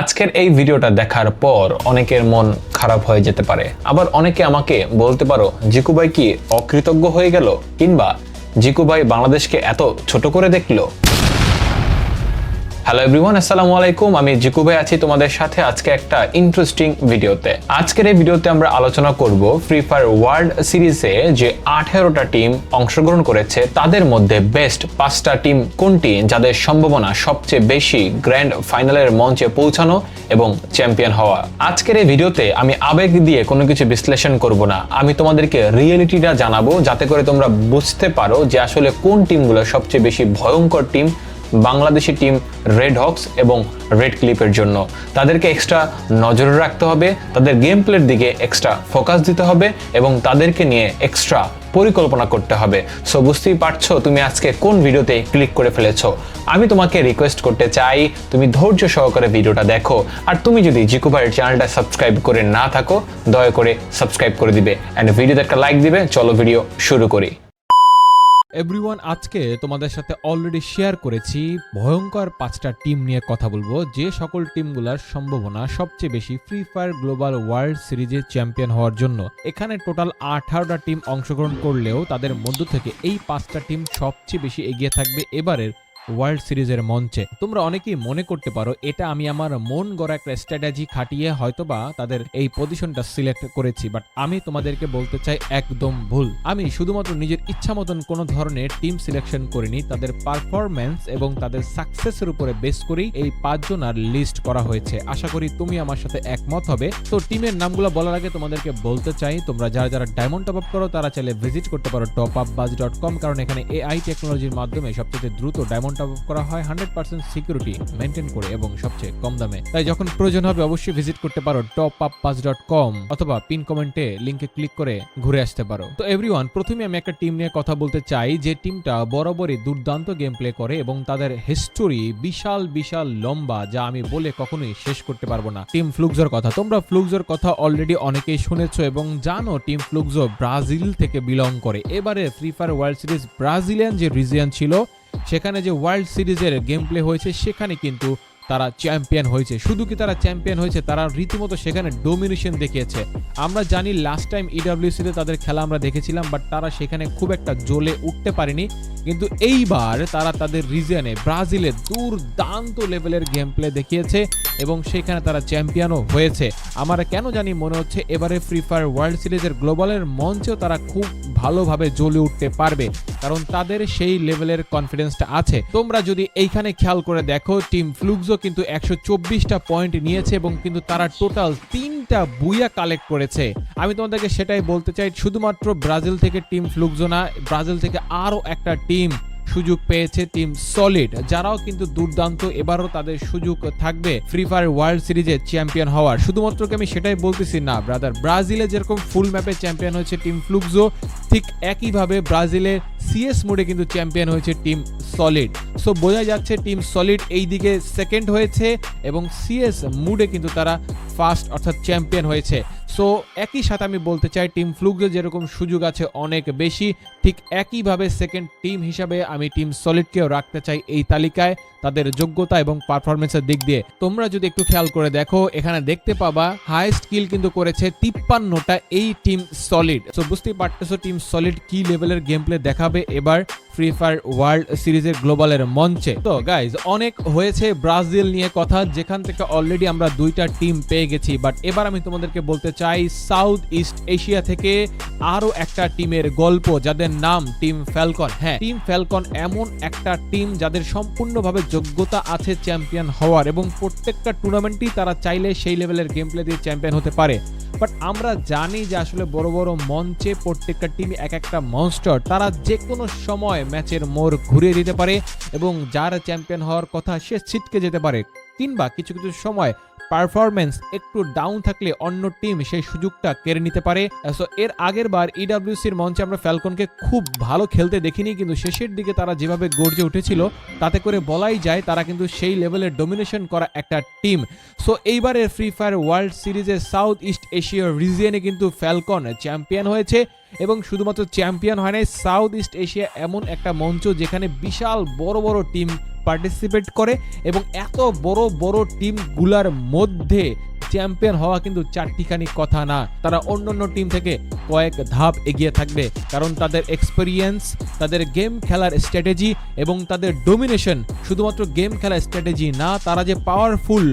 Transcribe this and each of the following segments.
আজকের এই ভিডিওটা দেখার পর অনেকের মন খারাপ হয়ে যেতে পারে। আবার অনেকে আমাকে বলতে পারো, জিকু ভাই কি অকৃতজ্ঞ হয়ে গেল? কিংবা, জিকু ভাই বাংলাদেশকে এত ছোট করে দেখল? হ্যালো এভরিওয়ান আসসালামু আলাইকুম আমি জিকু ভাই আছি তোমাদের সাথে আজকে একটা ইন্টারেস্টিং ভিডিওতে আজকের এই ভিডিওতে আমরা আলোচনা করব ফ্রি ফায়ার ওয়ার্ল্ড সিরিজে যে আঠেরোটা টিম অংশগ্রহণ করেছে, তাদের মধ্যে বেস্ট পাঁচটা টিম কোনটি, যাদের সম্ভাবনা সবচেয়ে বেশি গ্র্যান্ড ফাইনালের মঞ্চে পৌঁছানো এবং চ্যাম্পিয়ন হওয়া। আজকের এই ভিডিওতে আমি আবেগ দিয়ে কোনো কিছু বিশ্লেষণ করব না। আমি তোমাদেরকে রিয়েলিটিটা জানাব, যাতে করে তোমরা বুঝতে পারো যে আসলে কোন টিমগুলো সবচেয়ে বেশি ভয়ঙ্কর team Bangladeshi team red hawks এবং রেড ক্লিপের জন্য। তাদেরকে এক্সট্রা নজরে রাখতে হবে, তাদের গেম প্লের দিকে এক্সট্রা ফোকাস দিতে হবে এবং তাদেরকে নিয়ে এক্সট্রা পরিকল্পনা করতে হবে। সো বুঝতেই পারছ তুমি আজকে কোন ভিডিওতে ক্লিক করে ফেলেছো? আমি তোমাকে রিকোয়েস্ট করতে চাই, তুমি ধৈর্য সহকারে ভিডিওটা দেখো। আর তুমি যদি জিকু ভাইয়ের চ্যানেলটা সাবস্ক্রাইব করে না থাকো, দয়া করে সাবস্ক্রাইব করে দিবে। অ্যান্ড ভিডিওতে একটা লাইক দিবে, চলো ভিডিও শুরু করি। এভরিওয়ান আজকে তোমাদের সাথে অলরেডি শেয়ার করেছি ভয়ঙ্কর পাঁচটা টিম নিয়ে কথা বলব। যে সকল টিমগুলোর সম্ভাবনা সবচেয়ে বেশি ফ্রি ফায়ার গ্লোবাল ওয়ার্ল্ড সিরিজে চ্যাম্পিয়ন হওয়ার জন্য। এখানে টোটাল আঠারোটা টিম অংশগ্রহণ করলেও তাদের মধ্য থেকে এই পাঁচটা টিম সবচেয়ে বেশি এগিয়ে থাকবে। এবারের ওয়ার্ল্ড সিরিজের মঞ্চে। তোমরা অনেকেই মনে করতে পারো, এটা আমি আমার মন গড়া একটা স্ট্র্যাটেজি খাটিয়ে হয়তোবা তাদের এই পজিশনটা সিলেক্ট করেছি বাট আমি তোমাদেরকে বলতে চাই একদম ভুল। আমি শুধুমাত্র নিজের ইচ্ছা মতন কোনো ধরনের টিম সিলেকশন করিনি, তাদের পারফরম্যান্স এবং তাদের সাকসেসের উপরে বেস করেই এই পাঁচজনার লিস্ট করা হয়েছে। আশা করি তুমি আমার সাথে একমত হবে। তো টিমের নামগুলো বলার আগে তোমাদেরকে বলতে চাই, তোমরা যারা যারা ডায়মন্ড টপ আপ করো, তারা চাইলে ভিজিট করতে পারো top up Baaz dot com কারণ এখানে এআই টেকনোলজির মাধ্যমে সবচেয়ে দ্রুত ডায়মন্ড টপ আপ করা হয় হান্ড্রেড পার্সেন্ট সিকিউরিটি মেনটেন করে এবং সবচেয়ে কম দামে। তাই যখন প্রয়োজন হবে, অবশ্যই ভিজিট করতে পারো top up pass dot com অথবা পিন কমেন্টে লিঙ্কে ক্লিক করে ঘুরে আসতে পারো। তো এভরিওয়ান প্রথমে আমি একটা টিম নিয়ে কথা বলতে চাই, যে টিমটা বরাবরই দুর্দান্ত গেম প্লে করে এবং তাদের হিস্টোরি বিশাল বিশাল লম্বা, যা আমি বলে কখনোই শেষ করতে পারব না। টিম ফ্লুকজোর কথা। তোমরা ফ্লুকজোর কথা অলরেডি অনেকেই শুনেছ এবং জানো টিম ফ্লুকজো ব্রাজিল থেকে বিলং করে। এবারে Free Fire World Series Brazilian যে রিজিয়ন ছিল সেখানে যে ওয়ার্ল্ড সিরিজের গেম প্লে হয়েছে, সেখানে কিন্তু তারা চ্যাম্পিয়ন হয়েছে। শুধু কি তারা চ্যাম্পিয়ন হয়েছে, তারা রীতিমতো সেখানে ডোমিনেশন দেখিয়েছে। আমরা জানি লাস্ট টাইম ইডাব্লিউসিতে তাদের খেলা আমরা দেখেছিলাম বাট তারা সেখানে খুব একটা জ্বলে উঠতে পারেনি। কিন্তু এইবার তারা তাদের রিজিয়নে ব্রাজিলে দুর্দান্ত লেভেলের গেম প্লে দেখিয়েছে এবং সেখানে তারা চ্যাম্পিয়নও হয়েছে। আমার কেন জানি মনে হচ্ছে এবারে ফ্রি ফায়ার ওয়ার্ল্ড সিরিজের গ্লোবালের মঞ্চেও তারা খুব ভালোভাবে জ্বলে উঠতে পারবে। কারণ তাদের সেই লেভেলের কনফিডেন্সটা আছে। তোমরা যদি এইখানে খেয়াল করে দেখো, টিম ফ্লুকজো কিন্তু একশো চব্বিশটা পয়েন্ট নিয়েছে এবং কিন্তু তারা টোটাল তিনটা বুইয়া কালেক্ট করেছে। আমি তোমাদেরকে সেটাই বলতে চাই, শুধুমাত্র ব্রাজিল থেকে টিম ফ্লুকজো না, ব্রাজিল থেকে আরও একটা টিম সুযোগ পেয়েছে টিম সলিড, যারাও কিন্তু দুর্দান্ত, এবারও তাদের সুযোগ থাকবে ফ্রি ফায়ার ওয়ার্ল্ড সিরিজে চ্যাম্পিয়ন হওয়ার। শুধুমাত্র আমি সেটাই বলতেছি? না ব্রাদার ব্রাজিলে যেরকম ফুল ম্যাপে চ্যাম্পিয়ন হয়েছে টিম ফ্লুকজো ঠিক একইভাবে ব্রাজিলের সিএস মোডে কিন্তু চ্যাম্পিয়ন হয়েছে টিম সলিড। সো বোঝা যাচ্ছে টিম সলিড এই দিকে সেকেন্ড হয়েছে এবং সিএস মুডে কিন্তু তারা ফার্স্ট অর্থাৎ চ্যাম্পিয়ন হয়েছে। সো একই সাথে আমি বলতে চাই, টিম ফ্লুকজে যেরকম সুযোগ আছে অনেক বেশি, ঠিক একইভাবে সেকেন্ড টিম হিসাবে আমি টিম সলিডকেও রাখতে চাই এই তালিকায় তাদের যোগ্যতা এবং পারফরমেন্সের দিক দিয়ে। তোমরা যদি একটু খেয়াল করে দেখো, এখানে দেখতে পাবা হাইস্ট কিল কিন্তু করেছে তিপ্পান্নটা এই টিম সলিড সো বুঝতেই পারতেছো টিম সলিড কি লেভেলের গেম প্লে দেখাবে। এবার ফ্রি ফায়ার ওয়ার্ল্ড সিরিজের গ্লোবালের মঞ্চে। তো গাইজ অনেক হয়েছে ব্রাজিল নিয়ে কথা, যেখান থেকে অলরেডি আমরা দুইটা টিম পেয়ে গেছি। বাট এবার আমি তোমাদেরকে বলতে চাই সাউথ ইস্ট এশিয়া থেকে আরও একটা টিমের গল্প, যাদের নাম টিম ফ্যালকন হ্যাঁ টিম ফ্যালকন এমন একটা টিম যাদের সম্পূর্ণভাবে যোগ্যতা আছে চ্যাম্পিয়ন হওয়ার এবং প্রত্যেকটা টুর্নামেন্টই তারা চাইলে সেই লেভেলের গেম প্লে দিয়ে চ্যাম্পিয়ন হতে পারে। বাট আমরা জানি যে আসলে বড় বড় মঞ্চে প্রত্যেকটা টিম এক একটা মনস্টার তারা যে কোনো সময় ম্যাচের মোড় ঘুরিয়ে দিতে পারে এবং যার চ্যাম্পিয়ন হওয়ার কথা সে ছিটকে যেতে পারে। কিংবা কিছু কিছু সময় পারফরমেন্স একটু ডাউন থাকলে অন্য টিম সেই সুযোগটা কেড়ে নিতে পারে। সো এর আগের বার ইডাব্লিউসির মঞ্চে আমরা ফ্যালকনকে খুব ভালো খেলতে দেখিনি, কিন্তু শেষের দিকে তারা যেভাবে গর্জে উঠেছিল, তাতে করে বলাই যায় তারা কিন্তু সেই লেভেলের ডোমিনেশন করা একটা টিম সো এইবারের ফ্রি ফায়ার ওয়ার্ল্ড সিরিজের সাউথ ইস্ট এশিয়ার রিজিয়নে কিন্তু ফ্যালকন চ্যাম্পিয়ন হয়েছে। এবং শুধুমাত্র চ্যাম্পিয়ন হয় নাই সাউথ ইস্ট এশিয়া এমন একটা মঞ্চ যেখানে বিশাল বড় বড় টিম পার্টিসিপেট করে এবং এত বড় বড় টিমগুলার মধ্যে চ্যাম্পিয়ন হওয়া কিন্তু চারটিখানি কথা না। তারা অন্য অন্য টিম থেকে কয়েক ধাপ এগিয়ে থাকবে, কারণ তাদের এক্সপেরিয়েন্স তাদের গেম খেলার স্ট্র্যাটেজি এবং তাদের ডোমিনেশন শুধুমাত্র গেম খেলার স্ট্র্যাটেজি না, তারা যে পাওয়ারফুল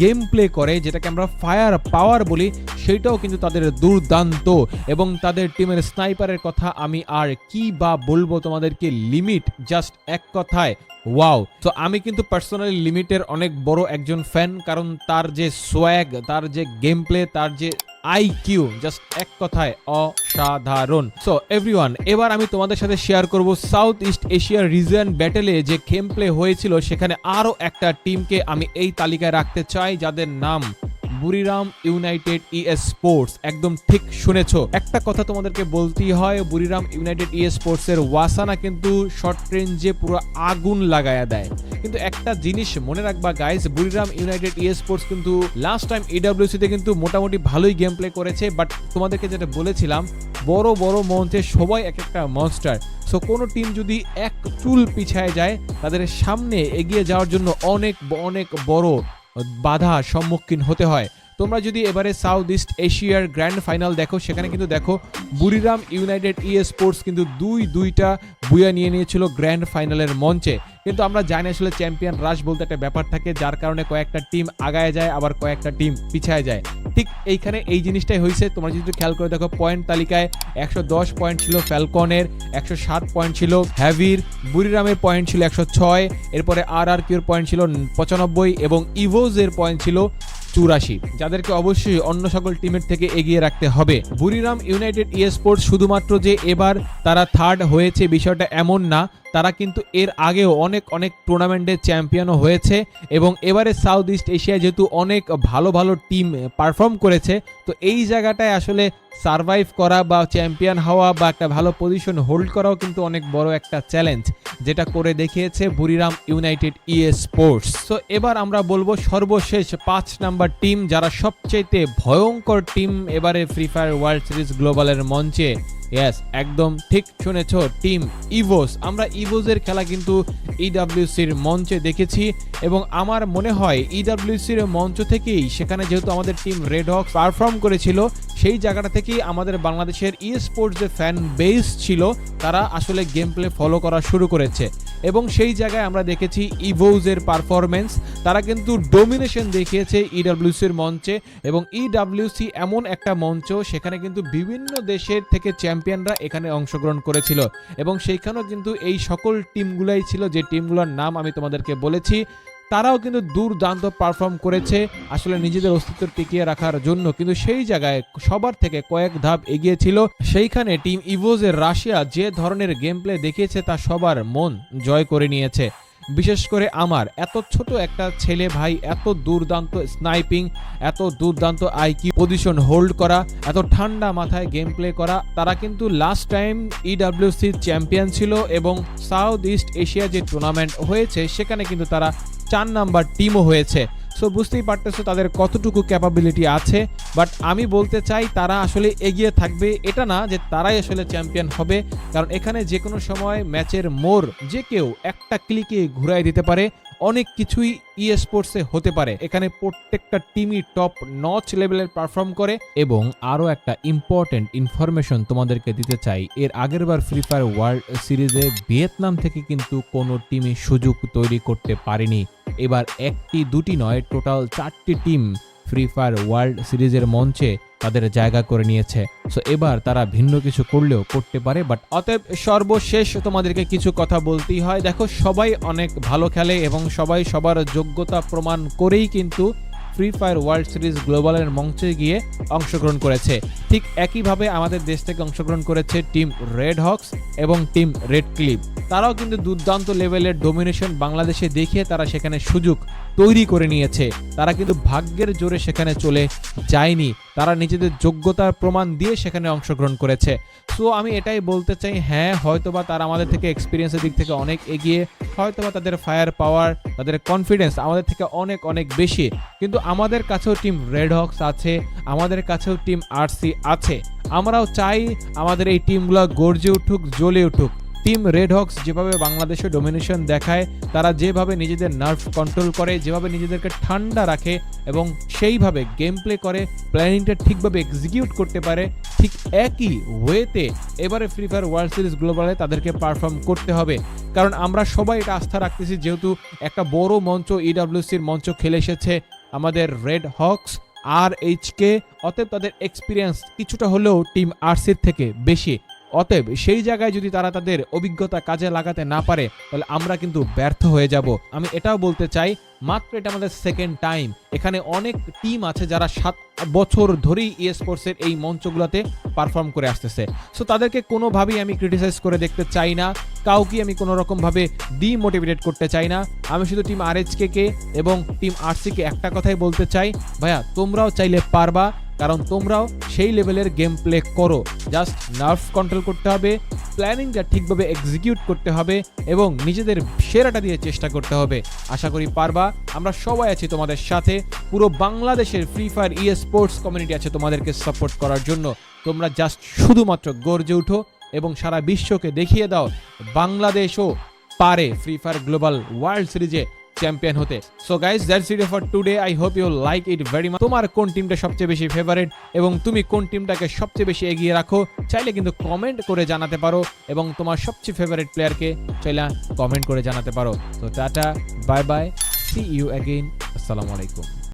গেম প্লে করে, যেটাকে আমরা ফায়ার পাওয়ার বলি, সেইটাও কিন্তু তাদের দুর্দান্ত এবং তাদের টিমের স্নাইপারের কথা আমি আর কি বা বলব তোমাদেরকে লিমিট জাস্ট এক কথায়। ওয়াও তো আমি কিন্তু পার্সোনালি লিমিটের অনেক বড় একজন ফ্যান কারণ তার যে সোয়াগ তার যে গেম প্লে তার যে আই কিউ জাস্ট এক কথায় অসাধারণ। সো এভরিওয়ান এবার আমি তোমাদের সাথে শেয়ার করব সাউথ ইস্ট এশিয়ার রিজন ব্যাটেলে যে গেম প্লে হয়েছিল, সেখানে আরও একটা টিমকে আমি এই তালিকায় রাখতে চাই, যাদের নাম বুরিরাম ইউনাইটেড ইএস স্পোর্টস, একদম ঠিক শুনেছো। একটা কথা তোমাদেরকে বলতেই হয় বুরিরাম ইউনাইটেড ইএস স্পোর্টস এর ওয়াসানা কিন্তু শর্ট রেঞ্জে পুরো আগুন লাগায়া দেয়। কিন্তু একটা জিনিস মনে রাখবা guys Buriram United Esports কিন্তু লাস্ট টাইম ইডব্লিউসি তে কিন্তু মোটামুটি ভালোই গেম প্লে করেছে বাট তোমাদেরকে যেটা বলেছিলাম, বড় বড় মঞ্চে সবাই এক একটা মনস্টার সো কোনো টিম যদি এক চুল পিছায় যায়, তাদের সামনে এগিয়ে যাওয়ার জন্য অনেক অনেক বড় বাধা সম্মুখীন হতে হয়। তোমরা যদি এবারে সাউথ ইস্ট এশিয়ার গ্র্যান্ড ফাইনাল দেখো, সেখানে কিন্তু দেখো বুড়িরাম ইউনাইটেড ই স্পোর্টস কিন্তু দুই দুইটা বুয়া নিয়ে নিয়েছিল গ্র্যান্ড ফাইনালের মঞ্চে। কিন্তু আমরা জানি আসলে চ্যাম্পিয়ন রাশ বলতে একটা ব্যাপার থাকে, যার কারণে কয়েকটা টিম আগায় যায়, আবার কয়েকটা টিম পিছায় যায়। ঠিক এইখানে এই জিনিসটাই হয়েছে তোমরা যদি খেয়াল করে দেখো পয়েন্ট তালিকায় একশো দশ পয়েন্ট ছিল ফ্যালকনের একশো সাত পয়েন্ট ছিল হ্যাভির বুরিরামের পয়েন্ট ছিল একশো ছয়, এরপরে আর আর কিউর পয়েন্ট ছিল পঁচানব্বই এবং ইভোজের পয়েন্ট ছিল চুরাশি। যাদেরকে অবশ্যই অন্য সকল টিমের থেকে এগিয়ে রাখতে হবে। বুরিরাম ইউনাইটেড ই স্পোর্টস শুধুমাত্র যে এবার তারা থার্ড হয়েছে, বিষয়টা এমন না। তারা কিন্তু এর আগেও অনেক অনেক টুর্নামেন্টে চ্যাম্পিয়নও হয়েছে এবং এবারে সাউথ ইস্ট এশিয়ায় যেহেতু অনেক ভালো ভালো টিম পারফর্ম করেছে, তো এই জায়গাটায় আসলে সারভাইভ করা বা চ্যাম্পিয়ন হওয়া বা একটা ভালো পজিশন হোল্ড করাও কিন্তু অনেক বড় একটা চ্যালেঞ্জ যেটা করে দেখিয়েছে বুরিরাম ইউনাইটেড ই স্পোর্টস তো এবার আমরা বলব সর্বশেষ পাঁচ নাম্বার টিম যারা সবচেয়ে ভয়ঙ্কর টিম এবারে ফ্রি ফায়ার ওয়ার্ল্ড সিরিজ গ্লোবালের মঞ্চে ইয়েস একদম ঠিক শুনেছ টিম ইভোস আমরা ইভোসের খেলা কিন্তু ইডাব্লিউসির মঞ্চে দেখেছি এবং আমার মনে হয় ইডাব্লিউসির মঞ্চ থেকেই সেখানে যেহেতু আমাদের টিম রেড হক পারফর্ম করেছিল সেই জায়গাটা থেকেই আমাদের বাংলাদেশের ই স্পোর্টস যে ফ্যান বেস ছিল, তারা আসলে গেম প্লে ফলো করা শুরু করেছে। এবং সেই জায়গায় আমরা দেখেছি ইভোজের পারফরমেন্স তারা কিন্তু ডোমিনেশন দেখিয়েছে ইডাব্লিউসির মঞ্চে এবং ইডাব্লিউসি এমন একটা মঞ্চ, সেখানে কিন্তু বিভিন্ন দেশের থেকে চ্যাম্পিয়নরা এখানে অংশগ্রহণ করেছিল। এবং সেইখানেও কিন্তু এই সকল টিমগুলাই ছিল, যে টিমগুলোর নাম আমি তোমাদেরকে বলেছি তারাও কিন্তু দুর্দান্ত পারফর্ম করেছে। আসলে নিজেদের অস্তিত্ব টিকিয়ে রাখার জন্য কিন্তু সেই জায়গায় সবার থেকে কয়েক ধাপ এগিয়ে ছিল সেইখানে টিম ইভোজের রাশিয়া যে ধরনের গেম প্লে দেখিয়েছে তা সবার মন জয় করে নিয়েছে। বিশেষ করে আমার, এত ছোট একটা ছেলে ভাই, এত দুর্দান্ত স্নাইপিং এত দুর্দান্ত আইকিউ পজিশন হোল্ড করা, এত ঠান্ডা মাথায় গেম প্লে করা, তারা কিন্তু লাস্ট টাইম ইডাব্লিউসি চ্যাম্পিয়ন ছিল এবং সাউথ ইস্ট এশিয়া যে টুর্নামেন্ট হয়েছে, সেখানে কিন্তু তারা চার নাম্বার টিমও হয়েছে। সো বুঝতেই পারতেছো তাদের কতটুকু ক্যাপাবিলিটি আছে বাট আমি বলতে চাই তারা আসলে এগিয়ে থাকবে। এটা না যে তারাই আসলে চ্যাম্পিয়ন হবে, কারণ এখানে যে কোনো সময় ম্যাচের মোড় যে কেউ একটা ক্লিকে ঘুরাই দিতে পারে, অনেক কিছুই ই স্পোর্টসে হতে পারে। এখানে প্রত্যেকটা টিমই টপ নচ লেভেলের পারফর্ম করে এবং আরও একটা ইম্পর্টেন্ট ইনফরমেশন তোমাদেরকে দিতে চাই। এর আগেরবার ফ্রি ফায়ার ওয়ার্ল্ড সিরিজে ভিয়েতনাম থেকে কিন্তু কোনো টিমই সুযোগ তৈরি করতে পারেনি। এবার একটি, দুটি নয় টোটাল চারটি টিম ফ্রি ফায়ার ওয়ার্ল্ড সিরিজের মঞ্চে তাদের জায়গা করে নিয়েছে। সো এবার তারা ভিন্ন কিছু করলেও করতে পারে বাট অতএব সর্বশেষ তোমাদেরকে কিছু কথা বলতেই হয়। দেখো, সবাই অনেক ভালো খেলে এবং সবাই সবার যোগ্যতা প্রমাণ করেই কিন্তু ফ্রি ফায়ার ওয়ার্ল্ড সিরিজ গ্লোবালের মঞ্চে গিয়ে অংশগ্রহণ করেছে। ঠিক একইভাবে আমাদের দেশ থেকে অংশগ্রহণ করেছে টিম রেড হক্স এবং টিম রেড ক্লিপ তারাও কিন্তু দুর্দান্ত লেভেলের ডোমিনেশন বাংলাদেশে দেখিয়ে তারা সেখানে সুযোগ তৈরি করে নিয়েছে। তারা কিন্তু ভাগ্যের জোরে সেখানে চলে যায়নি। তারা নিজেদের যোগ্যতার প্রমাণ দিয়ে সেখানে অংশগ্রহণ করেছে। সো আমি এটাই বলতে চাই হ্যাঁ হয়তোবা তারা আমাদের থেকে এক্সপিরিয়েন্সের দিক থেকে অনেক এগিয়ে, হয়তোবা তাদের ফায়ার পাওয়ার তাদের কনফিডেন্স আমাদের থেকে অনেক অনেক বেশি। কিন্তু আমাদের কাছেও টিম রেড হক্স আছে, আমাদের কাছেও টিম আরসি আছে। আমরাও চাই আমাদের এই টিমগুলো গর্জে উঠুক, জ্বলে উঠুক। টিম রেড হক্স যেভাবে বাংলাদেশে ডোমিনেশন দেখায়, তারা যেভাবে নিজেদের নার্ভ কন্ট্রোল করে, যেভাবে নিজেদেরকে ঠান্ডা রাখে এবং সেইভাবে গেম প্লে করে প্ল্যানিংটা ঠিকভাবে এক্সিকিউট করতে পারে, ঠিক একই ওয়েতে এবারে ফ্রি ফায়ার ওয়ার্ল্ড সিরিজ গ্লোবালে তাদেরকে পারফর্ম করতে হবে। কারণ আমরা সবাই এটা আস্থা রাখতেছি, যেহেতু একটা বড় মঞ্চ E ইডাব্লিউসির মঞ্চ খেলে এসেছে আমাদের রেড হক্স আর এইচকে অতএব তাদের এক্সপিরিয়েন্স কিছুটা হলেও টিম আরসির থেকে বেশি। অতএব সেই জায়গায় যদি তারা তাদের অভিজ্ঞতা কাজে লাগাতে না পারে, তাহলে আমরা কিন্তু ব্যর্থ হয়ে যাব। আমি এটাও বলতে চাই, মাত্র এটা আমাদের সেকেন্ড টাইম এখানে অনেক টিম আছে যারা সাত বছর ধরেই ই স্পোর্টসের এই মঞ্চগুলোতে পারফর্ম করে আসতেছে। সো তাদেরকে কোনোভাবেই আমি ক্রিটিসাইজ করে দেখতে চাই না। কাউকে আমি কোনো রকমভাবে ডিমোটিভেটেড করতে চাই না। আমি শুধু টিম আর কে এবং টিম আরসিকে একটা কথাই বলতে চাই, ভাইয়া, তোমরাও চাইলে পারবা। কারণ তোমরাও সেই লেভেলের গেম প্লে করো। জাস্ট নার্ভ কন্ট্রোল করতে হবে প্ল্যানিংটা ঠিকভাবে এক্সিকিউট করতে হবে এবং নিজেদের সেরাটা দিয়ে চেষ্টা করতে হবে। আশা করি পারবা, আমরা সবাই আছি তোমাদের সাথে। পুরো বাংলাদেশের free fire esports community আছে তোমাদেরকে সাপোর্ট করার জন্য। তোমরা জাস্ট শুধুমাত্র গর্জে উঠো এবং সারা বিশ্বকে দেখিয়ে দাও, বাংলাদেশও পারে ফ্রি ফায়ার গ্লোবাল ওয়ার্ল্ড সিরিজে চ্যাম্পিয়ন হতে। So guys that's it for today I hope you like it very much তোমার কোন টিমটা সবচেয়ে বেশি ফেভারিট এবং তুমি কোন টিমটাকে সবচেয়ে বেশি এগিয়ে রাখো, চাইলে কিন্তু কমেন্ট করে জানাতে পারো এবং তোমার সবচেয়ে ফেভারিট প্লেয়ারকে চাইলে কমেন্ট করে জানাতে পারো। তো tata bye bye see you again আসসালামু আলাইকুম